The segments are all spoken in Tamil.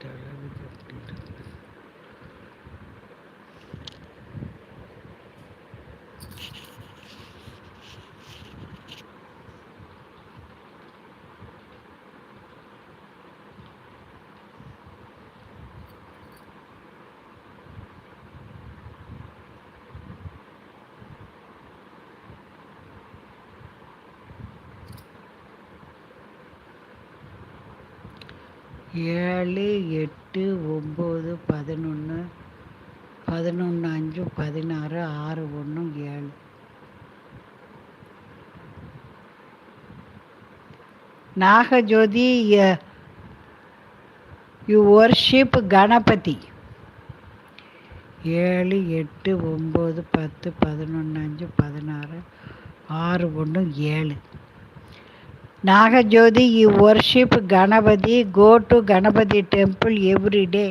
টাকা দিতে ஏழு எட்டு ஒம்பது பதினொன்று பதினொன்று அஞ்சு பதினாறு ஆறு ஒன்று ஏழு. Nagajothi you worship Ganapathi. ஏழு எட்டு ஒம்பது பத்து பதினொன்று அஞ்சு பதினாறு ஆறு ஒன்று ஏழு. Nagajothi you worship Ganapathi go to Ganapathi temple every day.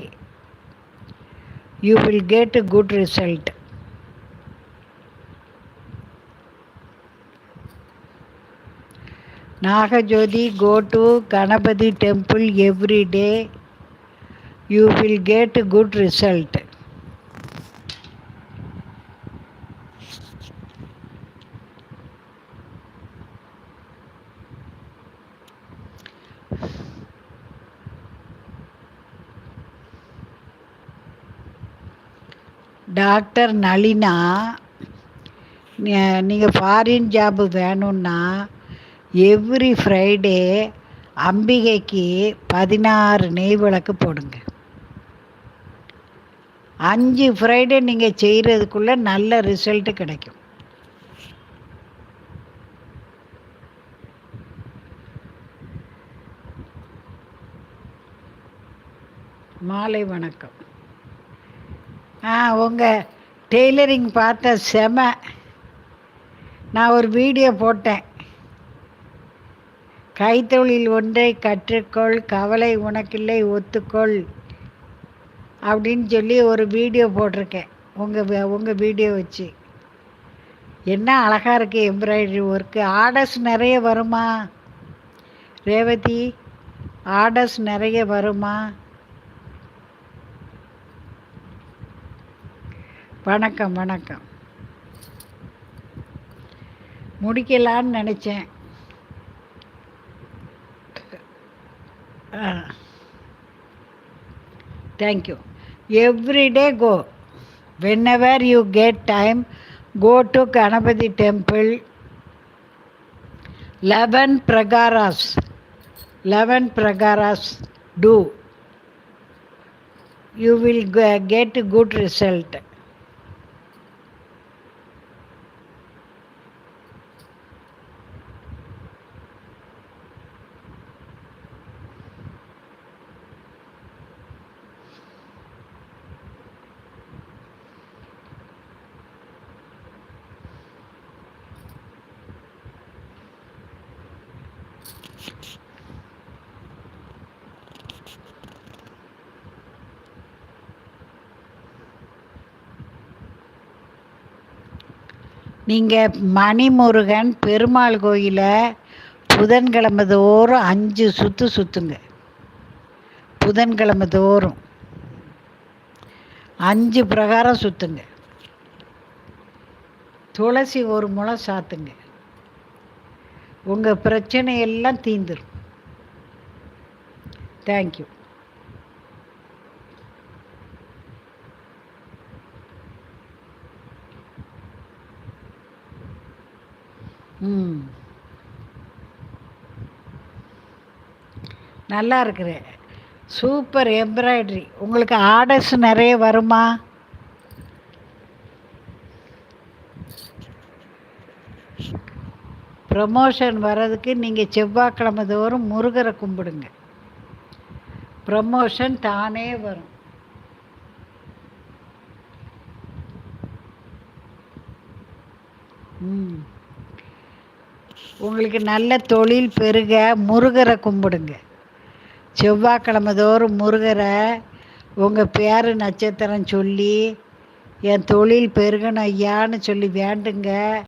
You will get good result. Nagajothi go to Ganapathi temple every day. You will get good result. Doctor Nalina நீங்கள் ஃபாரின் ஜாப்பு வேணும்னா எவ்ரி ஃப்ரைடே அம்பிகைக்கு பதினாறு நெய் விளக்கு போடுங்க. அஞ்சு ஃப்ரைடே நீங்கள் செய்கிறதுக்குள்ளே நல்ல ரிசல்ட்டு கிடைக்கும். மாலை வணக்கம். ஆ உங்கள் டெய்லரிங் பார்த்த செம. நான் ஒரு வீடியோ போட்டேன். கைத்தொழில் ஒன்றை கற்றுக்கொள் கவலை உனக்கில்லை ஒத்துக்கொள் அப்படின்னு சொல்லி ஒரு வீடியோ போட்டிருக்கேன். உங்கள் உங்கள் வீடியோ வச்சு. என்ன அழகாக இருக்குது எம்ப்ராய்டரி ஒர்க்கு. ஆர்டர்ஸ் நிறைய வருமா? ரேவதி ஆர்டர்ஸ் நிறைய வருமா? வணக்கம் வணக்கம் முடிக்கலான்னு நினச்சேன் thank you every day go whenever you get time go to Ganapathi temple eleven prakaras eleven prakaras do you will get good result நீங்கள் மணிமுருகன் பெருமாள் கோயிலை புதன்கிழமை தோறும் அஞ்சு சுற்று சுற்றுங்க புதன்கிழமை தோறும் அஞ்சு பிரகாரம் சுற்றுங்க துளசி ஒரு முளை சாத்துங்க. உங்கள் பிரச்சனையெல்லாம் தீந்துடும் தேங்க்யூ ம். நல்லா இருக்கிற. சூப்பர் எம்ப்ராய்ட்ரி உங்களுக்கு ஆர்டர்ஸ் நிறைய வருமா? ப்ரமோஷன் வர்றதுக்கு நீங்கள் செவ்வாய்க்கிழமை தோறும் முருகரை கும்பிடுங்க. ப்ரமோஷன் தானே வரும். ம். உங்களுக்கு நல்ல தொழில் பெருக முருகரை கும்பிடுங்க. செவ்வாய்க்கிழமை தோறும் முருகரை உங்கள் பேர் நட்சத்திரம் சொல்லி என் தொழில் பெருகணும் ஐயான்னு சொல்லி வேண்டுங்க.